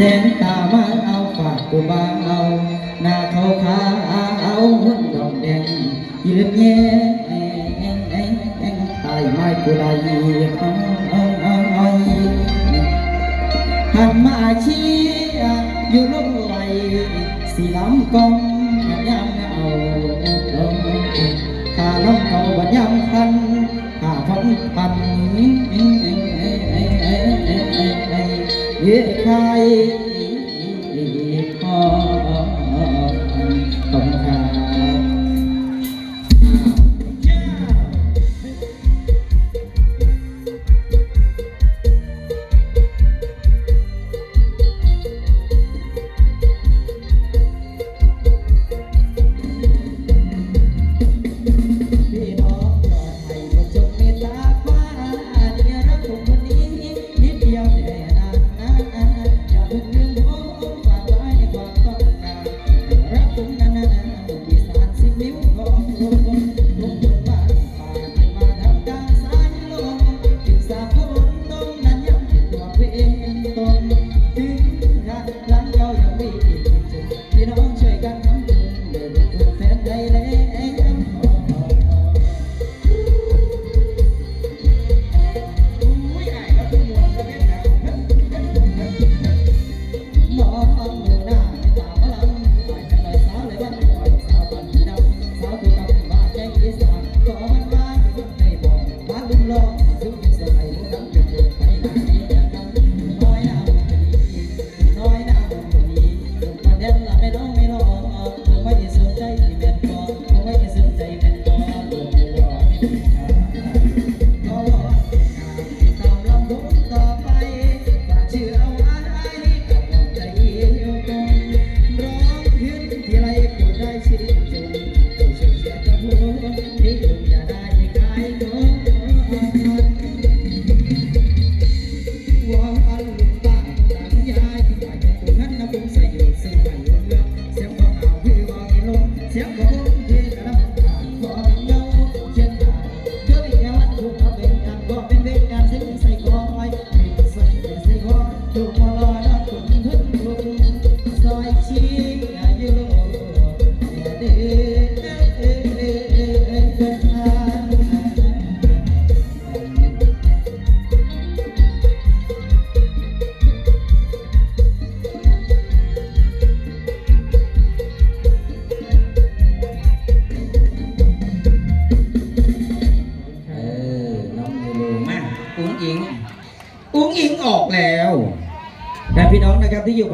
แสนตามาเอาฝากกูบางเอาหน้าเขาขาเอาหุ่นดอกเด่นยืนเงี้ยตายไม่กูไล่หันมาชี้อยู่ลงไหลสีล้ำกองบัดยามเอาขาล้มเขาบัดยามพันข้าพันพัน เยอะใครพอ อุ้งอิง อุ้งอิงออกแล้วแต่พี่น้องนะครับที่อยู่